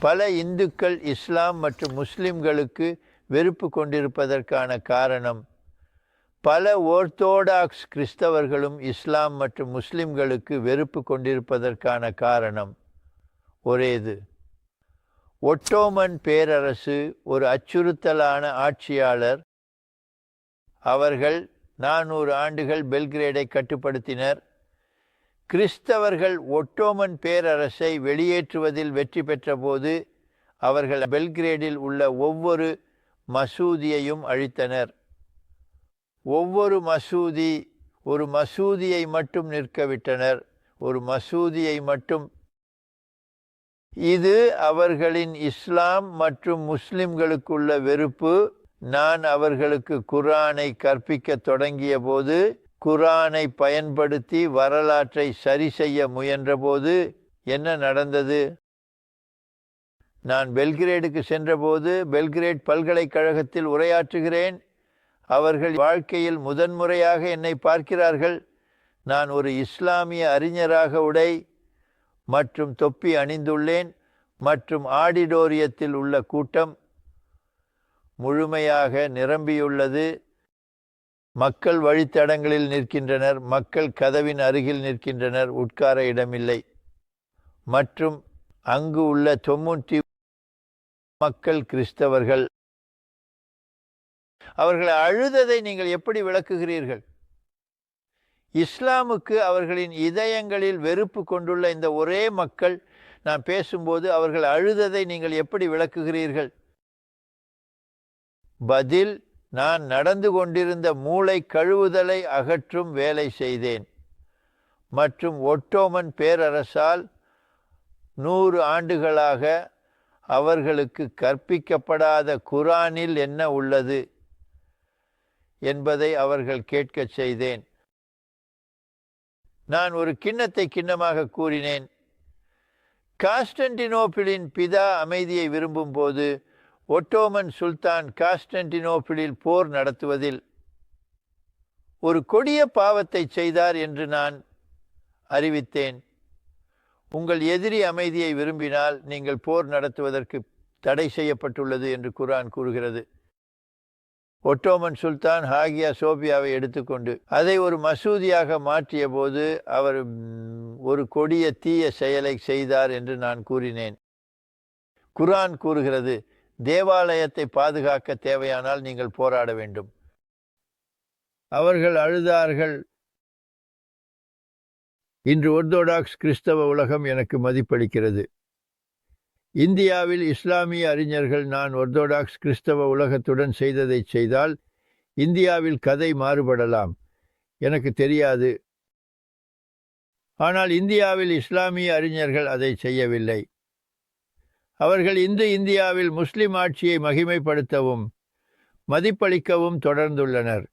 பல இந்துக்கள் இஸ்லாம் மற்றும் முஸ்லிம்களுக்கு வெறுப்பு கொண்டிருப்பதற்கான காரணம் பல ஓர்த்தோடாக்ஸ் கிறிஸ்தவர்களும் இஸ்லாம் மற்றும் முஸ்லிம்களுக்கு வெறுப்பு கொண்டிருப்பதற்கான காரணம் ஒரேது. ஒட்டோமன் பேரரசு ஒரு அச்சுறுத்தலான ஆட்சியாளர். அவர்கள் நானூறு ஆண்டுகள் பெல்கிரேடை கட்டுப்படுத்தினர். கிறிஸ்தவர்கள் ஒட்டோமன் பேரரசை வெளியேற்றுவதில் வெற்றி பெற்றபோது அவர்கள் பெல்கிரேடில் உள்ள ஒவ்வொரு மசூதியையும் அழித்தனர். ஒவ்வொரு மசூதி ஒரு மசூதியை மட்டும் நிற்கவிட்டனர் ஒரு மசூதியை மட்டும். இது அவர்களின் இஸ்லாம் மற்றும் முஸ்லிம்களுக்குள்ள வெறுப்பு. நான் அவர்களுக்கு குரானை கற்பிக்க தொடங்கிய போது குரானை பயன்படுத்தி வரலாற்றை சரி செய்ய முயன்றபோது என்ன நடந்தது? நான் பெல்கிரேடுக்கு சென்றபோது பெல்கிரேட் பல்கலைக்கழகத்தில் உரையாற்றுகிறேன். அவர்கள் வாழ்க்கையில் முதன்முறையாக என்னை பார்க்கிறார்கள். நான் ஒரு இஸ்லாமிய அறிஞராக உடை மற்றும் தொப்பி அணிந்துள்ளேன் மற்றும் ஆடிடோரியத்தில் உள்ள கூட்டம் முழுமையாக நிரம்பியுள்ளது. மக்கள் வழித்தடங்களில் நிற்கின்றனர் மக்கள் கதவின் அருகில் நிற்கின்றனர் உட்கார இடமில்லை. மற்றும் அங்கு உள்ள தொம்முட்டி மக்கள் கிறிஸ்தவர்கள் அவர்கள் அழுததை நீங்கள் எப்படி விளக்குகிறீர்கள்? இஸ்லாமுக்கு அவர்களின் இதயங்களில் வெறுப்பு கொண்டுள்ள இந்த ஒரே மக்கள் நான் பேசும்போது அவர்கள் அழுததை நீங்கள் எப்படி விளக்குகிறீர்கள்? பதில் நான் நடந்து கொண்டிருந்த மூளை கழுவுதலை அகற்றும் வேலை செய்தேன். மற்றும் ஒட்டோமன் பேரரசால் நூறு ஆண்டுகளாக அவர்களுக்கு கற்பிக்கப்படாத குரானில் என்ன உள்ளது என்பதை அவர்கள் கேட்கச் செய்தேன். நான் ஒரு கிண்ணத்தை கிண்ணமாக கூறினேன். காஸ்டன்டினோபிளின் பிதா அமைதியை விரும்பும் போது ஒட்டோமன் சுல்தான் காஸ்டன்டினோபிளில் போர் நடத்துவதில் ஒரு கொடிய பாவத்தை செய்தார் என்று நான் அறிவித்தேன். உங்கள் எதிரி அமைதியை விரும்பினால் நீங்கள் போர் நடத்துவதற்கு தடை செய்யப்பட்டுள்ளது என்று குரான் கூறுகிறது. ஒட்டோமன் சுல்தான் ஹாகியா சோபியாவை எடுத்துக்கொண்டு அதை ஒரு மசூதியாக மாற்றிய போது அவர் ஒரு கொடிய தீய செயலை செய்தார் என்று நான் கூறினேன். குரான் கூறுகிறது தேவாலயத்தை பாதுகாக்க தேவையானால் நீங்கள் போராட வேண்டும். அவர்கள் அழுதார்கள். இன்று ஒர்த்தோடாக்ஸ் கிறிஸ்தவ உலகம் எனக்கு மதிப்பளிக்கிறது. இந்தியாவில் இஸ்லாமிய அறிஞர்கள் நான் ஒர்த்தோடாக்ஸ் கிறிஸ்தவ உலகத்துடன் செய்ததை செய்தால் இந்தியாவில் கதை மாறுபடலாம். எனக்கு தெரியாது. ஆனால் இந்தியாவில் இஸ்லாமிய அறிஞர்கள் அதை செய்யவில்லை. அவர்கள் இந்து இந்தியாவில் முஸ்லிம் ஆட்சியை மகிமைப்படுத்தவும் மதிப்பளிக்கவும் தொடர்ந்துள்ளனர்.